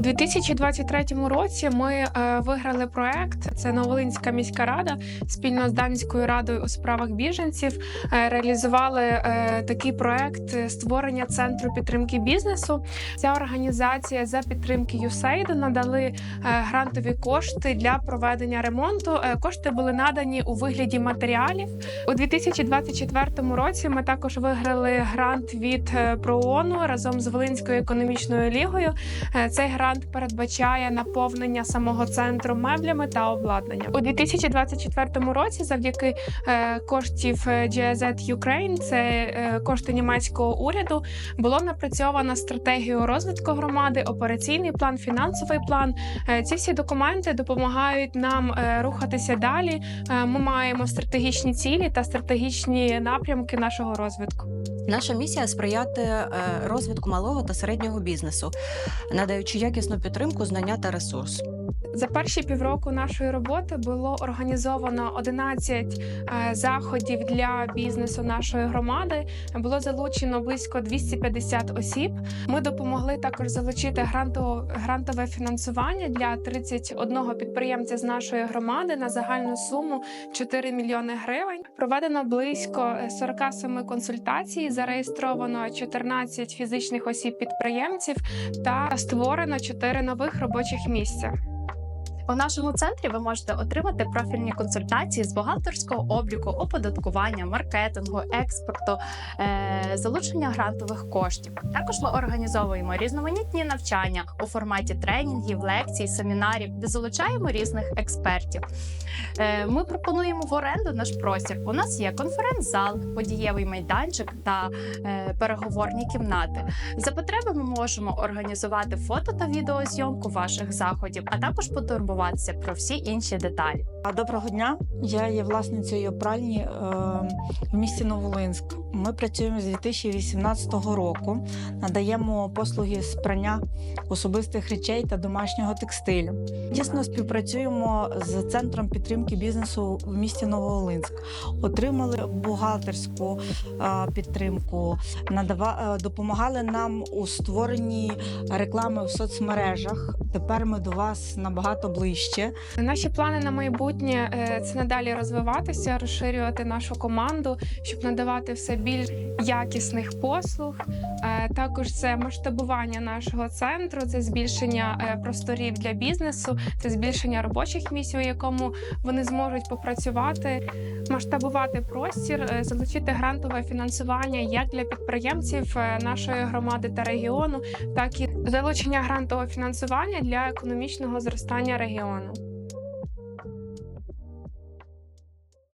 У 2023 році ми е, виграли проект. Це Новолинська міська рада спільно з Данською радою у справах біженців е, реалізували е, такий проект створення центру підтримки бізнесу. Ця організація за підтримки USAID надали грантові кошти для проведення ремонту. Кошти були надані у вигляді матеріалів. У 2024 році ми також виграли грант від ПРООНу разом з Волинською економічною лігою. Цей грант передбачає наповнення самого центру меблями та обладнанням. У 2024 році, завдяки е, коштів е, GIZ Ukraine, це е, кошти німецького уряду, було напрацьовано стратегію розвитку громади, операційний план, фінансовий план. Ці всі документи допомагають нам рухатися далі. Ми маємо стратегічні цілі та стратегічні напрямки нашого розвитку. Наша місія сприяти розвитку малого та середнього бізнесу, надаючи якісну підтримку, знання та ресурс. За перші півроку нашої роботи було організовано 11 е, заходів для бізнесу нашої громади. Було залучено близько 250 осіб. Ми допомогли також залучити грантове, фінансування для 31 підприємця з нашої громади на загальну суму 4 мільйони гривень. Проведено близько е, 47 консультацій, зареєстровано 14 фізичних осіб підприємців та створено 4 нових робочих місця. У нашому центрі ви можете отримати профільні консультації з бухгалтерського обліку, оподаткування, маркетингу, експорту, е- залучення грантових коштів. Також ми організовуємо різноманітні навчання у форматі тренінгів, лекцій, семінарів, де залучаємо різних експертів. Е, Ми пропонуємо в оренду наш простір. У нас є конференц-зал, подієвий майданчик та е, переговорні кімнати. За потреби ми можемо організувати фото та відеозйомку ваших заходів, а також потурбуватися про всі інші деталі. А, Доброго дня. Я є власницею пральні е, в місті Новолинськ. Ми працюємо з 2018 року. Надаємо послуги з прання особистих речей та домашнього текстилю. Дійсно співпрацюємо з центром підтримки бізнесу в місті Новолинськ. Отримали бухгалтерську е, підтримку, е, допомагали нам у створенні реклами в соцмережах. Тепер ми до вас набагато ближче. Наші плани на майбутнє е, це надалі розвиватися, розширювати нашу команду, щоб надавати все більш якісних послуг. Е, Також це масштабування нашого центру, це збільшення е, просторів для бізнесу, це збільшення робочих місць, у якому вони зможуть попрацювати, масштабувати простір, е, залучити грантове фінансування як для підприємців нашої громади та регіону, так і залучення грантового фінансування для економічного зростання регіону.